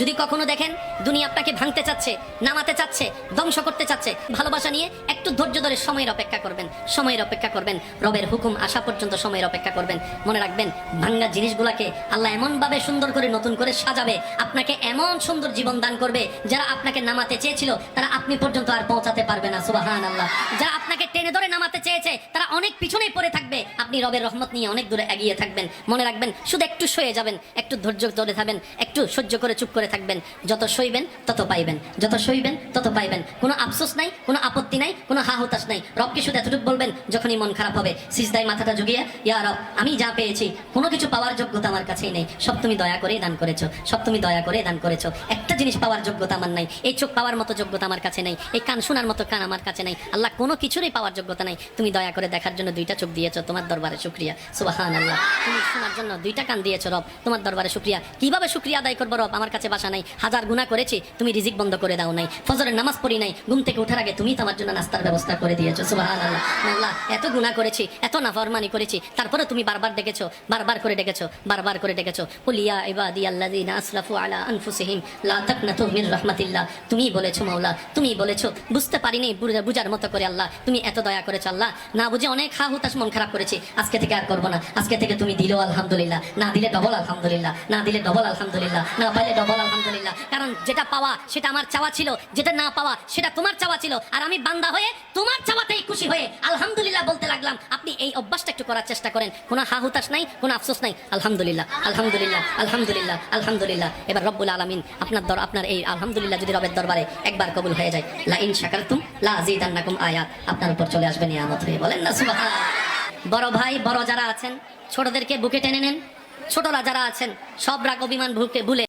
যদি কখনো দেখেন দুনিয়া আপনাকে ভাঙতে চাচ্ছে, নামাতে চাচ্ছে, ধ্বংস করতে চাচ্ছে, ভালোবাসা নিয়ে একটু ধৈর্য ধরে সময়ের অপেক্ষা করবেন, সময়ের অপেক্ষা করবেন, রবের হুকুম আসা পর্যন্ত সময়ের অপেক্ষা করবেন। মনে রাখবেন, ভাঙ্গা জিনিসগুলাকে আল্লাহ এমন ভাবে সুন্দর করে, নতুন করে সাজাবে, আপনাকে এমন সুন্দর জীবন দান করবে, যারা আপনাকে নামাতে চেয়েছিল, তারা আপনি পর্যন্ত আর পৌঁছাতে পারবে না সুবাহান আল্লাহ যারা আপনাকে টেনে ধরে নামাতে চেয়েছে, তারা অনেক পিছনেই পড়ে থাকবে। আপনি রবের রহমত নিয়ে অনেক দূরে এগিয়ে থাকবেন। মনে রাখবেন, শুধু একটু সয়ে যাবেন, একটু ধৈর্য ধরে থাকবেন, একটু সহ্য করে চুপ করে থাকবেন। যত সইবেন, তত পাইবেন। যত সইবেন, তত পাইবেন। কোনো আফসোস নাই, কোনো আপত্তি নাই, কোনো হা হতাশ নাই। রবকে শুধু এতটুকু বলবেন, যখনই মন খারাপ হবে, সিজদায় মাথাটা জুগিয়ে ইয়া রব, আমি যা পেয়েছি, কোনো কিছু পাওয়ার যোগ্যতা আমার কাছেই নেই। সব তুমি দয়া করে দান করেছ, সব তুমি দয়া করে দান করেছ। একটা জিনিস পাওয়ার যোগ্যতা আমার নাই, এই চোখ পাওয়ার মতো যোগ্যতা আমার কাছে নাই, এই কান শোনার মতো কান আমার কাছে নাই। আল্লাহ কোনো কিছুরই পাওয়ার যোগ্যতা নাই। তুমি দয়া করে দেখার জন্য দুইটা চোখ দিয়েছ, তোমার দরবারে শুক্রিয়া। সুবাহান আল্লাহ তুমি শোনার জন্য দুইটা কান দিয়েছ, রব, তোমার দরবারে শুক্রিয়া। কীভাবে শুক্রিয়া আদায় করব, রব? আমার কাছে বাসা নাই। হাজার গুণা করেছি, তুমি রিজিক বন্ধ করে দাও নাই। ফজরের নামাজ পড়ি নাই, ঘুম থেকে ওঠার আগে তুমি তোমার জন্য নাস্তার ব্যবস্থা করে দিয়েছ। সুবাহান আল্লাহ আল্লাহ এত গুণা করেছি, এত নাফরমানি করেছি তারপরে তুমি বারবার ডেকেছো, বারবার করে ডেকেছো, বারবার করে ডেকেছো। কুলিয়া ইবাদি আল্লাযিনা আসরাফু আলা আনফুসিহিম, লা মির রাহমাতিল্লাহ। তুমি বলেছ, মাওলা তুমি বলেছ। বুঝতে পারিনি বুঝার মতো করে আল্লাহ। তুমি এত দয়া করেছ আল্লাহ। না বুঝে অনেক হা হুতাশ মন খারাপ করেছি। আজকে থেকে আর করব না। আজকে থেকে তুমি দিলেও আলহামদুলিল্লাহ। না দিলে ডবল আলহামদুলিল্লাহ। না দিলে ডবল আলহামদুলিল্লাহ। না পাইলে ডবল আলহামদুলিল্লাহ। কারণ যেটা পাওয়া, সেটা আমার চাওয়া ছিল। যেটা না পাওয়া, সেটা তোমার চাওয়া ছিল। আর আমি বান্দা হয়ে তোমার চাওয়াতেই খুশি হয়ে আলহামদুলিল্লাহ বলতে লাগলাম, আপনি এই অভ্যাসটা একটু করার চেষ্টা করেন। কোনো হা হুতাশ নাই, কোনো আফসোস নাই। আলহামদুলিল্লাহ আলহামদুলিল্লাহ আলহামদুলিল্লাহ আলহামদুলিল্লাহ। এবার রব্বুল আলামিন আপনার দর আপনার এই আলহামদুলিল্লাহ যদি রবের দরবারে একবার কবুল হয়ে যায় লা ইন শাকারতুম লা আযীদান্নাকুম আয়াত। আপনার উপর চলে আসবে নিয়ামত হয়ে। বলেন না, সুবহান। বড় ভাই, বড় যারা আছেন, ছোটদেরকে বুকে টেনে নেন। ছোটরা যারা আছেন, সব রাগ, অভিমান ভুলে